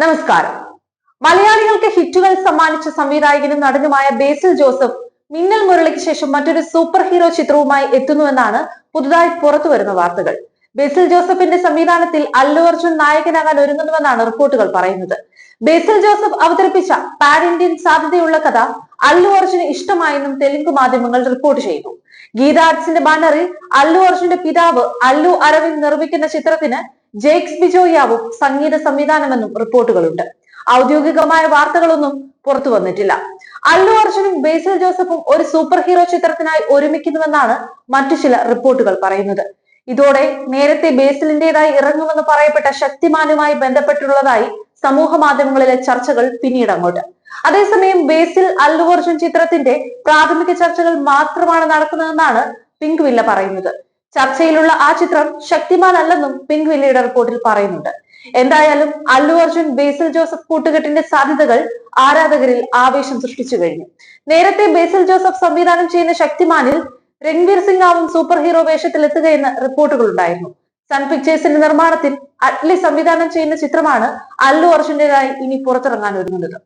നമസ്കാരം. മലയാളികൾക്ക് ഹിറ്റുകൾ സമ്മാനിച്ച സംവിധായകനും നടനുമായ ബേസിൽ ജോസഫ് മിന്നൽ മുരളിക്ക് ശേഷം മറ്റൊരു സൂപ്പർ ഹീറോ ചിത്രവുമായി എത്തുന്നുവെന്നാണ് പുതുതായി പുറത്തു വരുന്ന വാർത്തകൾ. ബേസിൽ ജോസഫിന്റെ സംവിധാനത്തിൽ അല്ലു അർജുൻ നായകനാകാൻ ഒരുങ്ങുന്നുവെന്നാണ് റിപ്പോർട്ടുകൾ പറയുന്നത്. ബേസിൽ ജോസഫ് അവതരിപ്പിച്ച പാൻ ഇന്ത്യൻ സാധ്യതയുള്ള കഥ അല്ലു അർജുന് ഇഷ്ടമായെന്നും തെലുങ്ക് മാധ്യമങ്ങൾ റിപ്പോർട്ട് ചെയ്തു. ഗീത ആർട്സിന്റെ ബാനറിൽ അല്ലു അർജുന്റെ പിതാവ് അല്ലു അരവിന്ദ് നിർമ്മിക്കുന്ന ചിത്രത്തിന് ജേക്സ് ബിജോയാവും സംഗീത സംവിധാനമെന്നും റിപ്പോർട്ടുകളുണ്ട്. ഔദ്യോഗികമായ വാർത്തകളൊന്നും പുറത്തു വന്നിട്ടില്ല. അല്ലു അർജുനും ബേസിൽ ജോസഫും ഒരു സൂപ്പർ ഹീറോ ചിത്രത്തിനായി ഒരുമിക്കുന്നുവെന്നാണ് മറ്റു ചില റിപ്പോർട്ടുകൾ പറയുന്നത്. ഇതോടെ നേരത്തെ ബേസിലിന്റേതായി ഇറങ്ങുമെന്ന് പറയപ്പെട്ട ശക്തിമാനുമായി ബന്ധപ്പെട്ടുള്ളതായി സമൂഹ മാധ്യമങ്ങളിലെ ചർച്ചകൾ പിന്നീട് അങ്ങോട്ട്. അതേസമയം ബേസിൽ അല്ലു അർജുൻ ചിത്രത്തിന്റെ പ്രാഥമിക ചർച്ചകൾ മാത്രമാണ് നടക്കുന്നതെന്നാണ് പിങ്ക് വില്ല പറയുന്നത്. ചർച്ചയിലുള്ള ആ ചിത്രം ശക്തിമാൻ അല്ലെന്നും പിങ്ക് വില്ലയുടെ റിപ്പോർട്ടിൽ പറയുന്നുണ്ട്. എന്തായാലും അല്ലു അർജുൻ ബേസിൽ ജോസഫ് കൂട്ടുകെട്ടിന്റെ സാധ്യതകൾ ആരാധകരിൽ ആവേശം സൃഷ്ടിച്ചു കഴിഞ്ഞു. നേരത്തെ ബേസിൽ ജോസഫ് സംവിധാനം ചെയ്യുന്ന ശക്തിമാനിൽ രൺവീർ സിംഗ് ആവും സൂപ്പർ ഹീറോ വേഷത്തിൽ എത്തുകയെന്ന് റിപ്പോർട്ടുകൾ ഉണ്ടായിരുന്നു. സൺ പിക്ചേഴ്സിന്റെ നിർമ്മാണത്തിൽ അറ്റ്ലി സംവിധാനം ചെയ്യുന്ന ചിത്രമാണ് അല്ലു അർജുന്റേതായി ഇനി പുറത്തിറങ്ങാൻ ഒരുങ്ങുന്നത്.